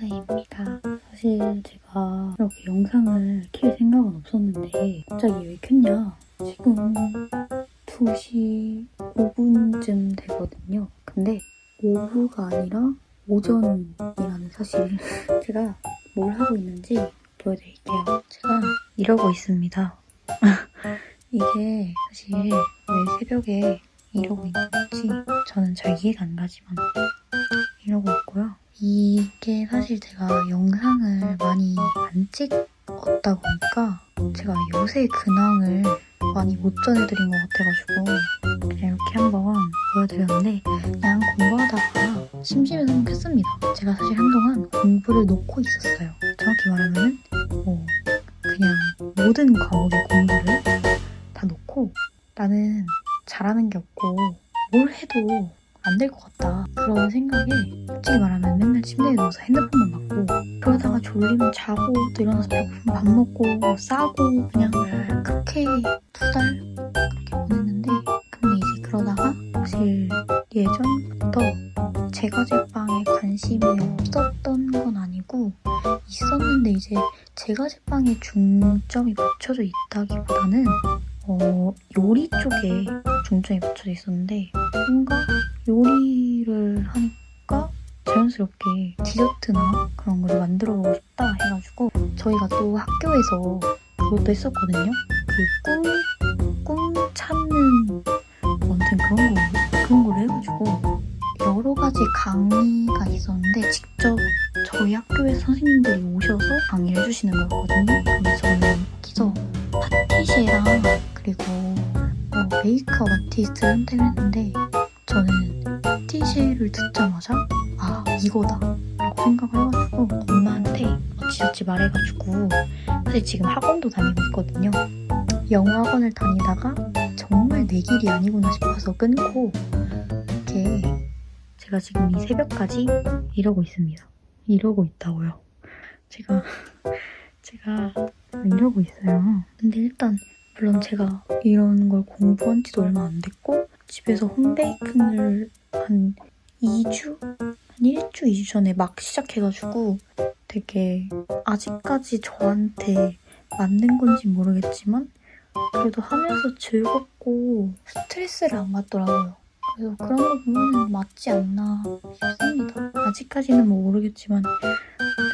하이입니다. 사실 제가 이렇게 영상을 킬 생각은 없었는데 갑자기 왜 켰냐? 지금 2시 5분쯤 되거든요. 근데 오후가 아니라 오전이라는 사실 제가 뭘 하고 있는지 보여드릴게요. 제가 이러고 있습니다. 이게 사실 왜 새벽에 이러고 있는지 저는 잘 이해가 안 가지만 이러고 있고요. 이게 사실 제가 영상을 많이 안 찍었다 보니까 제가 요새 근황을 많이 못 전해드린 것 같아가지고 그냥 이렇게 한번 보여드렸는데 그냥 공부하다가 심심해서 한번 켰습니다. 제가 사실 한동안 공부를 놓고 있었어요. 정확히 말하면은 뭐 그냥 모든 과목의 공부를 다 놓고 나는 잘하는 게 없고 뭘 해도 안 될 것 같다. 그런 생각에 솔직히 말하면 맨날 침대에 누워서 핸드폰만 받고 그러다가 졸리면 자고 또 일어나서 배고프면 밥 먹고 뭐 싸고 그냥 그렇게 두 달 그렇게 보냈는데 근데 이제 그러다가 사실 예전부터 제과제빵에 관심이 없었던 건 아니고 있었는데 이제 제과제빵에 중점이 맞춰져 있다기보다는 어, 요리 쪽에 중점이 맞춰져 있었는데 뭔가 요리를 하니까 자연스럽게 디저트나 그런 걸 만들어 싶다 해가지고 저희가 또 학교에서 그것도 했었거든요. 그 꿈, 꿈 찾는 아무튼 그런 거 그런 걸 해가지고 여러 가지 강의가 있었는데 직접 저희 학교에서 선생님들이 오셔서 강의를 해주시는 거였거든요. 그래서 저는 거기서 파티시에랑 그리고 어, 메이크업 아티스트를 선택을 했는데 저는 파티시에를 듣자마자 아 이거다 라고 생각을 해가지고 엄마한테 어찌저찌 말해가지고 사실 지금 학원도 다니고 있거든요. 영어 학원을 다니다가 정말 내 길이 아니구나 싶어서 끊고 이렇게 제가 지금 이 새벽까지 이러고 있습니다. 이러고 있다고요. 제가 제가 이러고 있어요. 근데 일단 물론 제가 이런 걸 공부한 지도 얼마 안 됐고 집에서 홈베이킹을 한 2주? 한 1주, 2주 전에 막 시작해가지고 되게 아직까지 저한테 맞는 건지 모르겠지만 그래도 하면서 즐겁고 스트레스를 안 받더라고요. 그래서 그런 거 보면 맞지 않나 싶습니다. 아직까지는 뭐 모르겠지만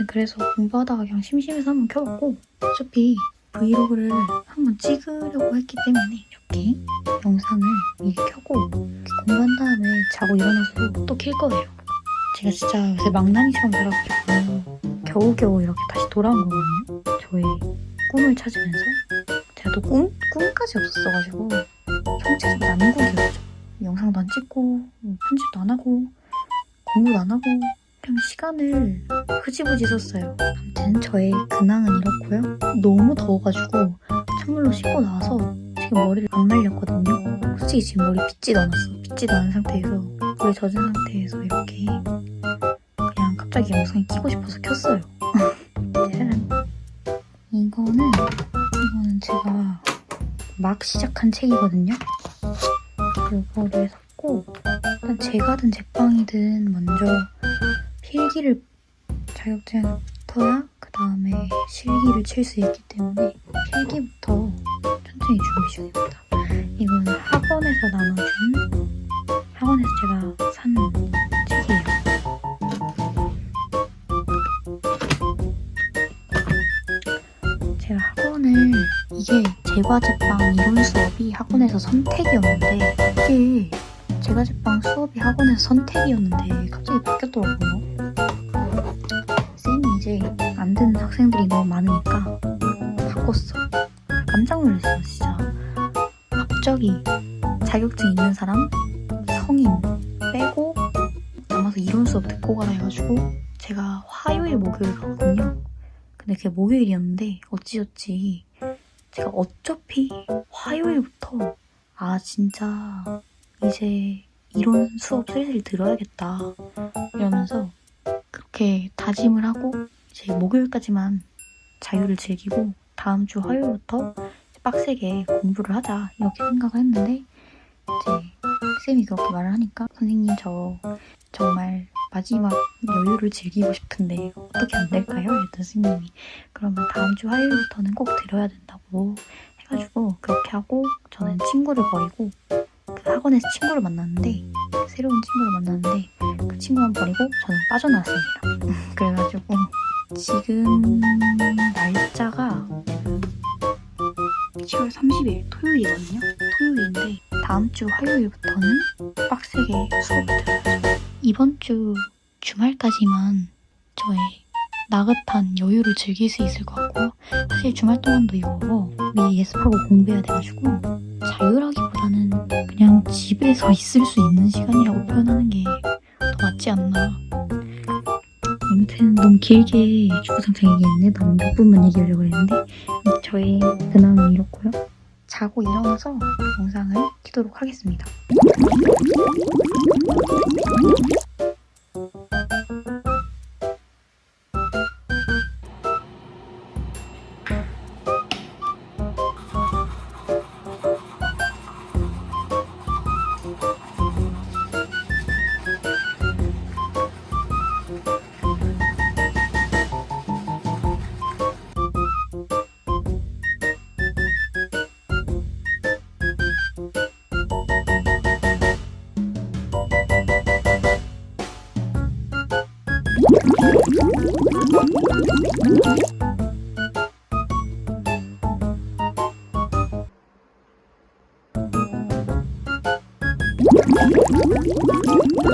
그래서 공부하다가 그냥 심심해서 한번 켜봤고 어차피 브이로그를 한번 찍으려고 했기 때문에 이렇게 영상을 미리 켜고 공부한 다음에 자고 일어나서 또 킬 거예요. 제가 진짜 요새 망나니처럼 살아가지고 겨우겨우 이렇게 다시 돌아온 거거든요. 저의 꿈을 찾으면서 제가 또 꿈? 꿈까지 없었어가지고 총체적 난국이었죠. 영상도 안 찍고 뭐 편집도 안 하고 공부도 안 하고 그냥 시간을 흐지부지 썼어요. 아무튼 저의 근황은 이렇고요. 너무 더워가지고 찬물로 씻고 나와서 지금 머리를 안 말렸거든요. 솔직히 지금 머리 빗지도 않았어. 빗지도 않은 상태에서 물에 젖은 상태에서 이렇게 그냥 갑자기 영상이 키고 싶어서 켰어요. 짜란. 이거는 이거는 제가 막 시작한 책이거든요. 이거를 샀고 일단 제가든 제빵이든 먼저 필기를 자격증을 붙어야 그 다음에 실기를 칠 수 있기 때문에 필기부터 천천히 준비 중입니다. 이건 학원에서 나눠준 학원에서 제가 산 책이에요. 제가 학원을 이게 제과제빵 이론 수업이 학원에서 선택이었는데 이게 제과제빵 수업이 학원에서 선택이었는데 갑자기 바뀌었더라고요. 학생들이 너무 많으니까 바꿨어. 깜짝 놀랐어요, 진짜. 갑자기 자격증 있는 사람, 성인 빼고 남아서 이론 수업 듣고 가라 해가지고 제가 화요일, 목요일 가거든요. 근데 그게 목요일이었는데 어찌어찌 제가 어차피 화요일부터 아 진짜 이제 이론 수업 슬슬 들어야겠다 이러면서 그렇게 다짐을 하고 이제 목요일까지만 자유를 즐기고 다음 주 화요일부터 빡세게 공부를 하자 이렇게 생각을 했는데 이제 쌤이 그렇게 말을 하니까 선생님 저 정말 마지막 여유를 즐기고 싶은데 어떻게 안 될까요? 이랬던 스님이 그러면 다음 주 화요일부터는 꼭 들어야 된다고 해가지고 그렇게 하고 저는 친구를 버리고 그 학원에서 친구를 만났는데 그 새로운 친구를 만났는데 그 친구만 버리고 저는 빠져나왔습니다. 그래가지고 지금 날짜가 10월 30일 토요일이거든요. 토요일인데 다음 주 화요일부터는 빡세게 수업을 들어야죠. 이번 주 주말까지만 저의 나긋한 여유를 즐길 수 있을 것 같고 사실 주말 동안도 이거 미리 예습하고 공부해야 돼가지고 자유라기보다는 그냥 집에서 있을 수 있는 시간이라고 표현하는 게 더 맞지 않나 너무 길게 주구장창 얘기했네. 너무 몇 분만 얘기하려고 했는데. 저의 근황은 이렇고요. 자고 일어나서 영상을 키도록 하겠습니다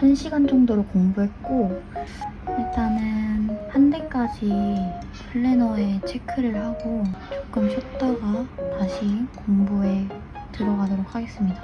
1시간 정도로 공부했고 일단은 한 대까지 플래너에 체크를 하고 조금 쉬었다가 다시 공부에 들어가도록 하겠습니다.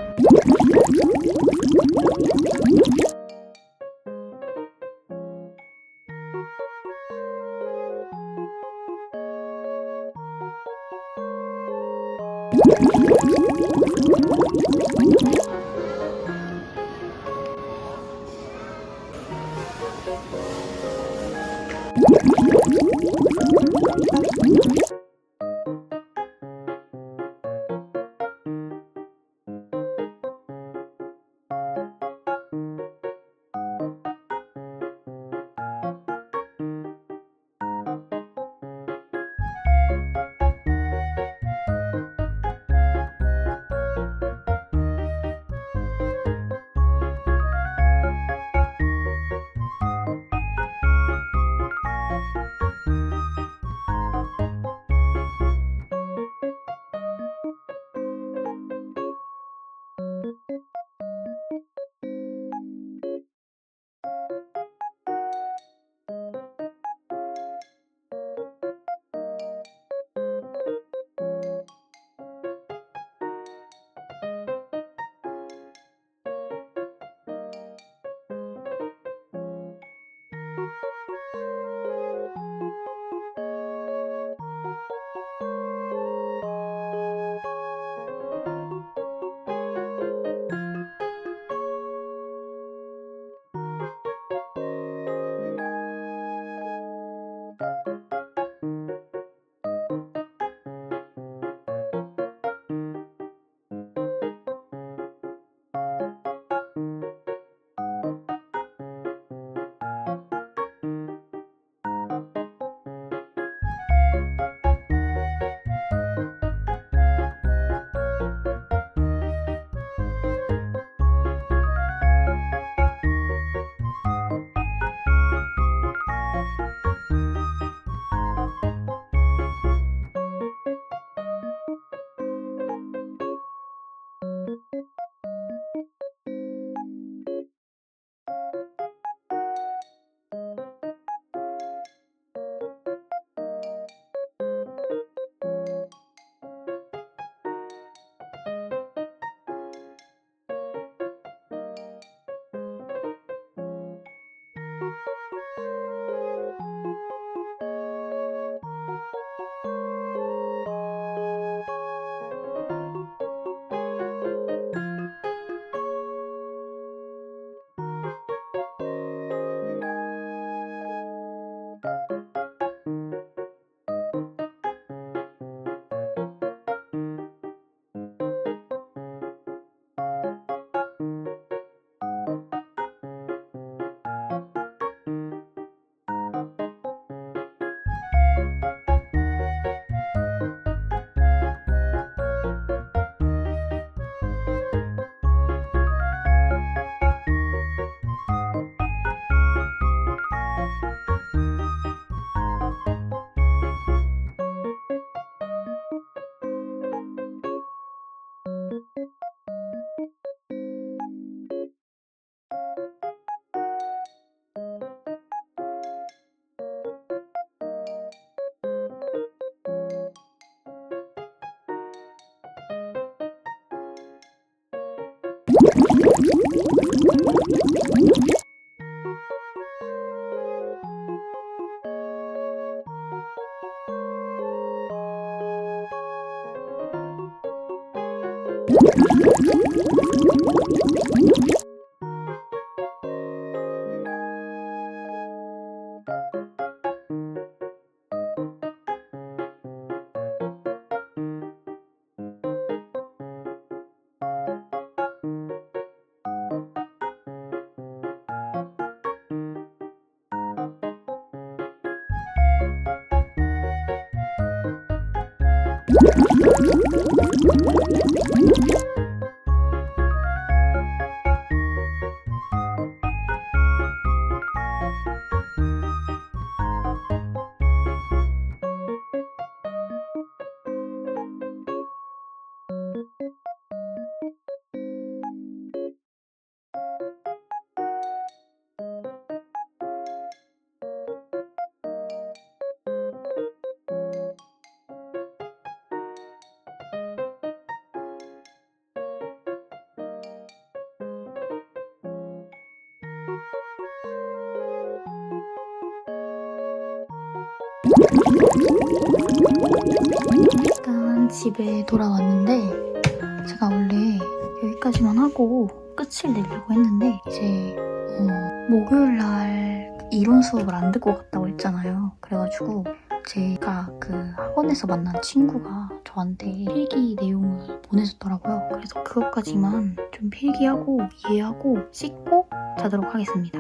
집에 돌아왔는데 제가 원래 여기까지만 하고 끝을 내려고 했는데 이제 어, 목요일 날 이론 수업을 안 듣고 갔다고 했잖아요. 그래가지고 제가 그 학원에서 만난 친구가 저한테 필기 내용을 보내줬더라고요. 그래서 그것까지만 좀 필기하고 이해하고 씻고 자도록 하겠습니다.